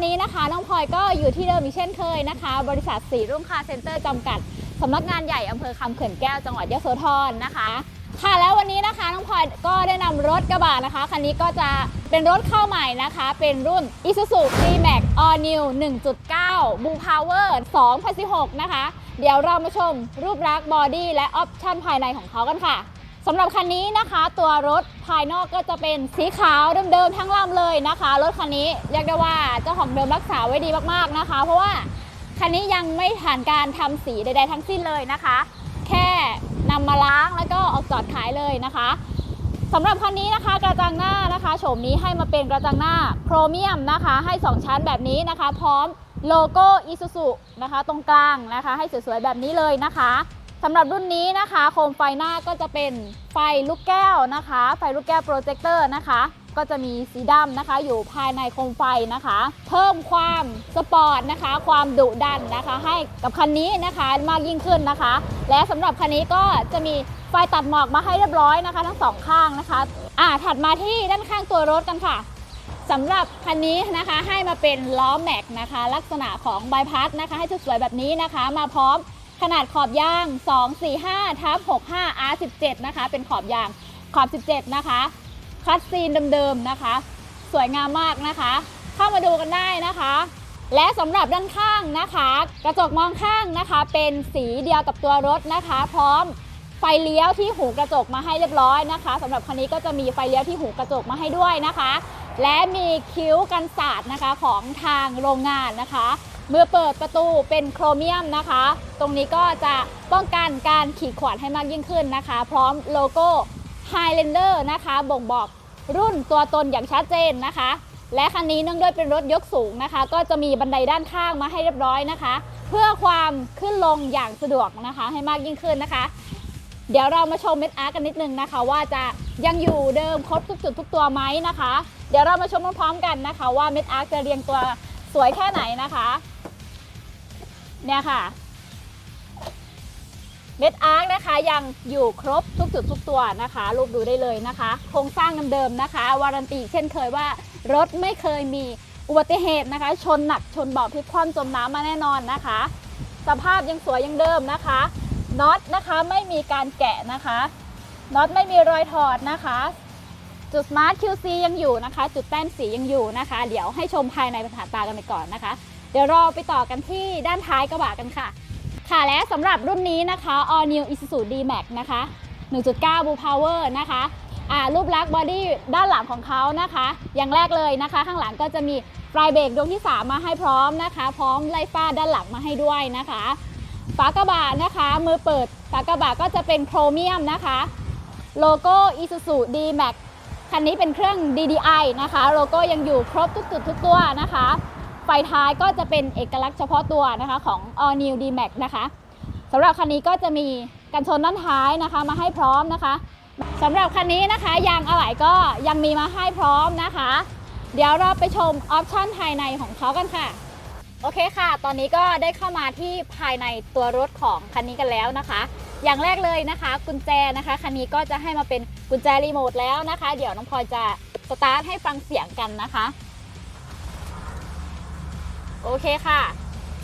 วันนี้นะคะ น้องพลอยก็อยู่ที่เดิมอีกเช่นเคยนะคะ บริษัทสีรุ่งคาร์เซ็นเตอร์จำกัดสำนักงานใหญ่อำเภอคำเขื่อนแก้วจังหวัดยโสธรนะคะ ค่ะแล้ววันนี้นะคะน้องพลอยก็ได้นำรถกระบะนะคะคันนี้ก็จะเป็นรถเข้าใหม่นะคะ เป็นรุ่น Isuzu D-Max All New 1.9 Blue Power 2016 นะคะ เดี๋ยวเรามาชมรูปลักษณ์บอดี้และออปชั่นภายในของเขากันค่ะ สำหรับคันนี้นะคะตัวรถภายนอกก็จะเป็นสีขาวเดิมๆทั้งลำเลยนะคะ รถคันนี้เรียกได้ว่าเจ้าของเดิมรักษาไว้ดีมากๆนะคะ เพราะว่าคันนี้ยังไม่ผ่านการทำสีใด ๆ ทั้งสิ้นเลยนะคะ แค่นำมาล้างแล้วก็ออกจอดขายเลยนะคะสำหรับคันนี้นะคะกระจังหน้านะคะโฉมนี้ให้มาเป็นกระจังหน้าโครเมียมนะคะ ให้ 2 ชั้นแบบนี้นะคะ พร้อมโลโก้อิซูซุนะคะ ตรงกลางนะคะ ให้สวยๆแบบนี้เลยนะคะ สำหรับรุ่นนี้นะคะโคมไฟหน้าก็จะเป็นไฟลูกแก้วนะคะ ไฟลูกแก้วโปรเจคเตอร์นะคะ ก็จะมีสีดำนะคะ อยู่ภายในโคมไฟนะคะ เพิ่มความสปอร์ตนะคะ ความดุดันนะคะ ให้กับคันนี้นะคะมากยิ่งขึ้นนะคะ และสำหรับคันนี้ก็จะมีไฟตัดหมอกมาให้เรียบร้อยนะคะ ทั้งสองข้างนะคะอ่าถัดมาที่ด้านข้างตัวรถกันค่ะสำหรับคันนี้นะคะให้มาเป็นล้อแม็กนะคะ ลักษณะของใบพัดนะคะ ให้สวยๆแบบนี้นะคะ มาพร้อม ขนาดขอบยาง 245ทับ65 R17 นะคะ เป็นขอบยางขอบ 17 นะคะ คัดซีนเดิมๆนะคะ สวยงามมากนะคะ เข้ามาดูกันได้นะคะ และสำหรับด้านข้างนะคะ กระจกมองข้างนะคะ เป็นสีเดียวกับตัวรถนะคะ พร้อมไฟเลี้ยวที่หูกระจกมาให้เรียบร้อยนะคะสำหรับคันนี้ก็จะมีไฟเลี้ยวที่หูกระจกมาให้ด้วยนะคะ และมีคิ้วกันสาดนะคะของทางโรงงานนะคะ เมื่อเปิดประตูเป็นโครเมียมนะคะ ตรงนี้ก็จะป้องกันการขีดข่วนให้มากยิ่งขึ้นนะคะ พร้อมโลโก้ Highlander นะคะ บ่งบอกรุ่นตัวตนอย่างชัดเจนนะคะ และคันนี้เนื่องด้วยเป็นรถยกสูงนะคะ ก็จะมีบันไดด้านข้างมาให้เรียบร้อยนะคะ เพื่อความขึ้นลงอย่างสะดวกนะคะ ให้มากยิ่งขึ้นนะคะ เดี๋ยวเรามาชมเม็ดอาร์กันนิดนึงนะคะ ว่าจะยังอยู่เดิมครบทุกจุดทุกตัวไหมนะคะ เดี๋ยวเรามาชมพร้อมๆกันนะคะ ว่าเม็ดอาร์จะเรียงตัวสวยแค่ไหนนะคะ เนี่ยค่ะ เม็ดอาร์คนะคะยังอยู่ครบทุกจุดทุกตัวนะคะ รูปดูได้เลยนะคะ โครงสร้างเดิมๆนะคะ วารันตีเช่นเคยว่ารถไม่เคยมีอุบัติเหตุนะคะ ชนหนักชนเบาพลิกคว่ำจมน้ำมาแน่นอนนะคะ สภาพยังสวยยังเดิมนะคะน็อตนะคะไม่มีการแกะนะคะน็อตไม่มีรอยถอดนะคะ จุด Smart QC ยังอยู่นะคะ จุดแป้นสียังอยู่นะคะ เดี๋ยวให้ชมภายในสถานตากันไปก่อนนะคะ เดี๋ยวเราไปต่อกันที่ด้านท้ายกระบะกันค่ะ ค่ะและสำหรับรุ่นนี้นะคะ All New Isuzu D-Max นะคะ 1.9 Blue Power นะคะอ่ารูปลักษณ์บอดี้ด้านหลังของเขานะคะ อย่างแรกเลยนะคะ ข้างหลังก็จะมีไฟเบรกดวงที่ 3 มาให้พร้อมนะคะ พร้อมไล่ฟ้าด้านหลังมาให้ด้วยนะคะ ฝากระบะนะคะ มือเปิด ฝากระบะก็จะเป็นโครเมียมนะคะ โลโก้ Isuzu D-Max คันนี้เป็นเครื่อง DDI นะคะ โลโก้ยังอยู่ครบทุกจุดทุกตัวนะคะ ไฟท้ายก็จะเป็นเอกลักษณ์เฉพาะตัวนะคะของ All New D-Max นะคะสำหรับคันนี้ก็จะมีกันชนด้านท้ายนะคะมาให้พร้อมนะคะสำหรับคันนี้นะคะยางอะไหล่ก็ยังมีมาให้พร้อมนะคะ เดี๋ยวเราไปชมออปชั่นภายในของเขากันค่ะ โอเคค่ะ ตอนนี้ก็ได้เข้ามาที่ภายในตัวรถของคันนี้กันแล้วนะคะ อย่างแรกเลยนะคะ กุญแจนะคะคันนี้ก็จะให้มาเป็นกุญแจรีโมทแล้วนะคะ เดี๋ยวน้องพลอยจะสตาร์ทให้ฟังเสียงกันนะคะ โอเคค่ะ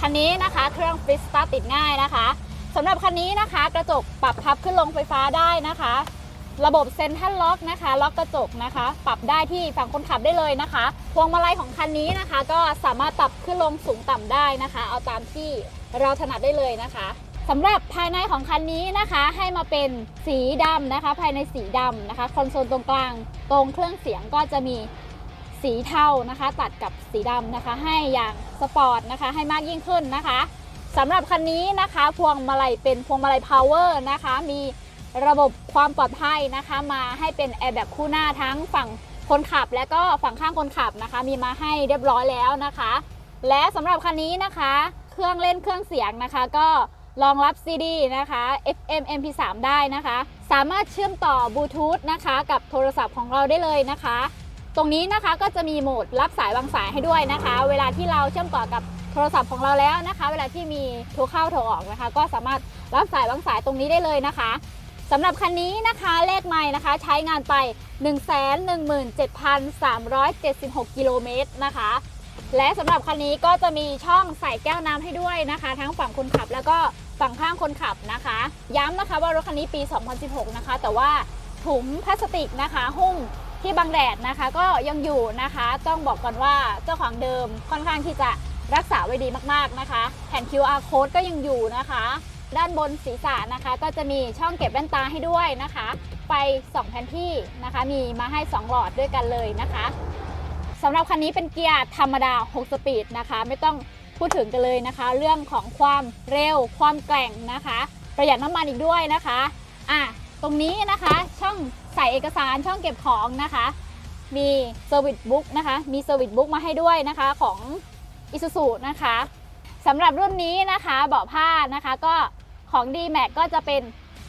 คันนี้นะคะเครื่องฟรีสตาร์ติดง่ายนะคะสำหรับคันนี้นะคะ กระจกปรับพับขึ้นลงไฟฟ้าได้นะคะ ระบบเซ็นทรัลล็อกนะคะ ล็อกกระจกนะคะ ปรับได้ที่ฝั่งคนขับได้เลยนะคะพวงมาลัยของคันนี้นะคะ ก็สามารถปรับขึ้นลงสูงต่ำได้นะคะ เอาตามที่เราถนัดได้เลยนะคะสำหรับภายในของคันนี้นะคะ ให้มาเป็นสีดำนะคะ ภายในสีดำนะคะคอนโซลตรงกลาง ตรงเครื่องเสียงก็จะมี สีเทานะคะ ตัดกับสีดำนะคะ ให้อย่างสปอร์ตนะคะให้มากยิ่งขึ้นนะคะสำหรับคันนี้นะคะพวงมาลัยเป็นพวงมาลัยพาวเวอร์นะคะ มีระบบความปลอดภัยนะคะ มาให้เป็นแอร์แบ็คู่หน้าทั้งฝั่งคนขับ และก็ฝั่งข้างคนขับนะคะ มีมาให้เรียบร้อยแล้วนะคะ และสำหรับคันนี้นะคะ เครื่องเล่นเครื่องเสียงนะคะ ก็รองรับ CD นะคะ FM MP3 ได้นะคะ สามารถเชื่อมต่อบลูทูธนะคะ กับโทรศัพท์ของเราได้เลยนะคะ ตรงนี้นะคะก็จะมีโหมดรับสายวางสายให้ด้วยนะคะ เวลาที่เราเชื่อมต่อกับโทรศัพท์ของเราแล้วนะคะ เวลาที่มีโทรเข้าโทรออกนะคะ ก็สามารถรับสายวางสายตรงนี้ได้เลยนะคะสำหรับคันนี้นะคะเลขไม้นะคะใช้งานไป 117,376 กิโลเมตรนะคะ และสำหรับคันนี้ก็จะมีช่องใส่แก้วน้ำให้ด้วยนะคะ ทั้งฝั่งคนขับแล้วก็ฝั่งข้างคนขับนะคะ ย้ำนะคะว่ารถคันนี้ปี 2016 นะคะ แต่ว่าถุงพลาสติกนะคะหุ้ม ที่บังแดดนะคะก็ยังอยู่นะคะ ต้องบอกก่อนว่าเจ้าของเดิมค่อนข้างที่จะรักษาไว้ดีมากๆนะคะ แผ่น QR code ก็ยังอยู่นะคะ ด้านบนศีรษะนะคะ ก็จะมีช่องเก็บแว่นตาให้ด้วยนะคะไฟ2แผ่นที่นะคะ มีมาให้ 2 หลอดด้วยกันเลยนะคะสำหรับคันนี้เป็นเกียร์ธรรมดา 6 สปีดนะคะ ไม่ต้องพูดถึงกันเลยนะคะ เรื่องของความเร็วความแกร่งนะคะ ประหยัดน้ำมันอีกด้วยนะคะอะ ตรงนี้นะคะช่องใส่เอกสารช่องเก็บของนะคะ มีเซอร์วิสบุ๊กนะคะมีเซอร์วิสบุ๊กมาให้ด้วยนะคะของ i s u z u นะคะสำหรับรุ่นนี้นะคะเบาะผ้านะคะก็ของ d m a x ก็จะเป็น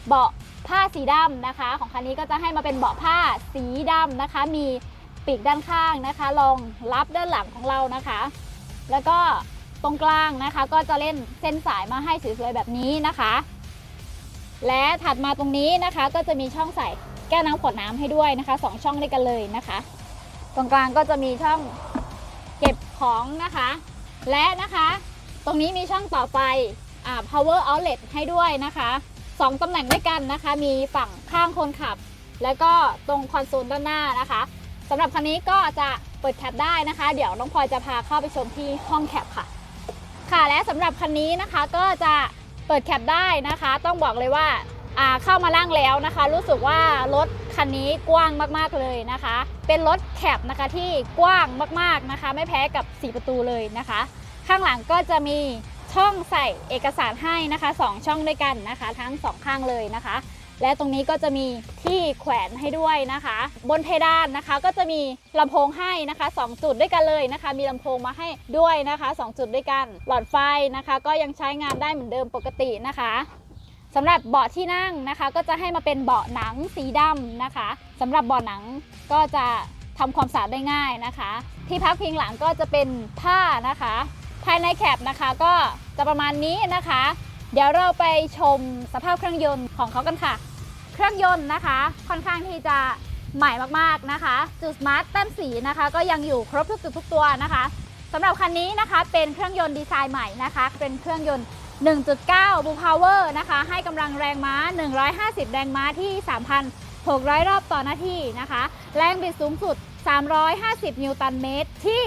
เบาะผ้าสีดำนะคะ ของคันนี้ก็จะให้มาเป็นเบาะผ้าสีดำนะคะ มีปีกด้านข้างนะคะรองรับด้านหลังของเรานะคะ แล้วก็ตรงกลางนะคะก็จะเล่นเส้นสายมาให้สวยๆแบบนี้นะคะ และถัดมาตรงนี้นะคะก็จะมีช่องใส่แก้วน้ำขวดน้ำให้ด้วยนะคะสองช่องด้วยกันเลยนะคะ ตรงกลางก็จะมีช่องเก็บของนะคะ และนะคะ ตรงนี้มีช่องต่อไฟอ่า power outlet ให้ด้วยนะคะสองตำแหน่งด้วยกันนะคะ มีฝั่งข้างคนขับ แล้วก็ตรงคอนโซลด้านหน้านะคะสำหรับคันนี้ก็จะเปิดแคปได้นะคะ เดี๋ยวน้องพลอยจะพาเข้าไปชมที่ห้องแคปค่ะ ค่ะและสำหรับคันนี้นะคะก็จะ เปิดแคปได้นะคะ ต้องบอกเลยว่าเข้ามาล่างแล้วนะคะ รู้สึกว่ารถคันนี้กว้างมากๆเลยนะคะ เป็นรถแคปนะคะที่กว้างมากๆนะคะ ไม่แพ้กับ4ประตูเลยนะคะ ข้างหลังก็จะมีช่องใส่เอกสารให้นะคะ 2 ช่องด้วยกันนะคะ ทั้ง 2 ข้างเลยนะคะ และตรงนี้ก็จะมีที่แขวนให้ด้วยนะคะ บนเพดานนะคะก็จะมีลำโพงให้นะคะ 2 จุดด้วยกันเลยนะคะ มีลำโพงมาให้ด้วยนะคะ 2 จุดด้วยกัน หลอดไฟนะคะ ก็ยังใช้งานได้เหมือนเดิมปกตินะคะสำหรับเบาะที่นั่งนะคะ ก็จะให้มาเป็นเบาะหนังสีดำนะคะสำหรับเบาะหนังก็จะทำความสะอาดได้ง่ายนะคะ ที่พักพิงหลังก็จะเป็นผ้านะคะ ภายในแคปนะคะก็จะประมาณนี้นะคะ เดี๋ยวเราไปชมสภาพเครื่องยนต์ของเขากันค่ะ เครื่องยนต์นะคะ ค่อนข้างที่จะใหม่มากๆนะคะ จุดสมาร์ทแต้มสีนะคะ ก็ยังอยู่ครบทุกจุดทุกตัวนะคะสำหรับคันนี้นะคะเป็นเครื่องยนต์ดีไซน์ใหม่นะคะ เป็นเครื่องยนต์ 1.9 Blue Power นะคะ ให้กำลังแรงม้า 150 แรงม้าที่ 3,600 รอบต่อนาทีนะคะ แรงบิดสูงสุด 350 นิวตันเมตรที่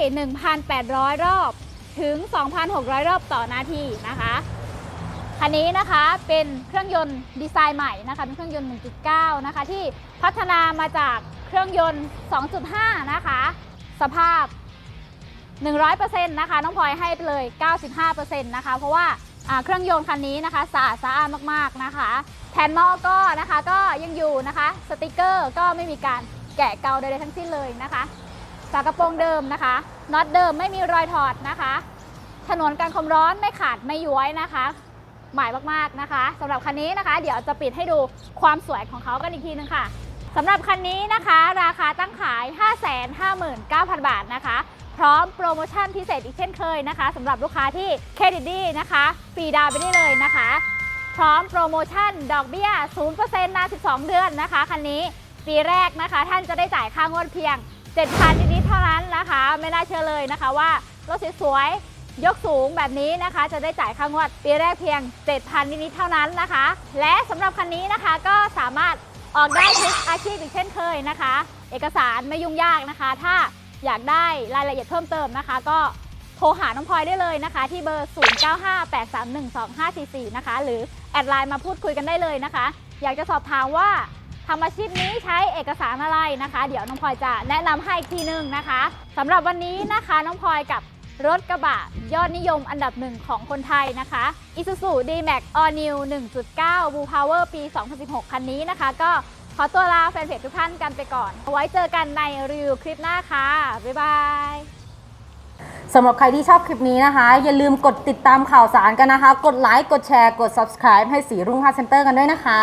1,800 รอบถึง 2,600 รอบต่อนาทีนะคะ คันนี้นะคะเป็นเครื่องยนต์ดีไซน์ใหม่นะคะเป็นเครื่องยนต์ 1.9 นะคะ ที่พัฒนามาจากเครื่องยนต์ 2.5 นะคะ สภาพ 100%นะคะน้องพลอยให้ไปเลย 95%นะคะ เพราะว่าเครื่องยนต์คันนี้นะคะสะอาดสะอาดมากๆนะคะแผ่นหม้อก็นะคะก็ยังอยู่นะคะสติกเกอร์ก็ไม่มีการแกะเกาใดๆทั้งสิ้นเลยนะคะฝากระโปรงเดิมนะคะน็อตเดิมไม่มีรอยถอดนะคะฉนนกันความร้อนไม่ขาดไม่ย้วยนะคะ ใหม่มากๆนะคะสำหรับคันนี้นะคะ เดี๋ยวจะปิดให้ดูความสวยของเขากันอีกทีนึงค่ะสำหรับคันนี้นะคะ ราคาตั้งขาย 559,000 บาทนะคะ พร้อมโปรโมชั่นพิเศษอีกเช่นเคยนะคะสำหรับลูกค้าที่เครดิตดีนะคะฟรีดาวไปได้เลยนะคะ พร้อมโปรโมชั่นดอกเบี้ย 0%นาน 12 เดือนนะคะคันนี้ปีแรกนะคะ ท่านจะได้จ่ายค่างวดเพียง 7,000นิดๆเท่านั้นนะคะ ไม่น่าเชื่อเลยนะคะว่ารถสวยๆ ยกสูงแบบนี้นะคะ จะได้จ่ายค่างวดปีแรกเพียง 7,000นิดๆเท่านั้นนะคะ และสำหรับคันนี้นะคะก็สามารถออกได้ทุกอาชีพอีกเช่นเคยนะคะ เอกสารไม่ยุ่งยากนะคะ ถ้าอยากได้รายละเอียดเพิ่มเติมนะคะ ก็โทรหาน้องพลอยได้เลยนะคะ ที่เบอร์ 0958312544 นะคะ หรือแอดไลน์มาพูดคุยกันได้เลยนะคะ อยากจะสอบถามว่าทำอาชีพนี้ใช้เอกสารอะไรนะคะ เดี๋ยวน้องพลอยจะแนะนำให้อีกทีนึงนะคะสำหรับวันนี้นะคะน้องพลอยกับ รถกระบะยอดนิยมอันดับหนึ่งของคนไทยนะคะ Isuzu D-Max All New 1.9 Blue Power ปี 2016 คันนี้นะคะ ก็ขอตัวลาแฟนเพจทุกท่านกันไปก่อน ไว้เจอกันในรีวิวคลิปหน้าค่ะ บ๊ายบายสำหรับใครที่ชอบคลิปนี้นะคะ อย่าลืมกดติดตามข่าวสารกันนะคะ กดไลค์ กดแชร์ กด subscribe ให้สีรุ่งคาเซ็นเตอร์กันด้วยนะคะ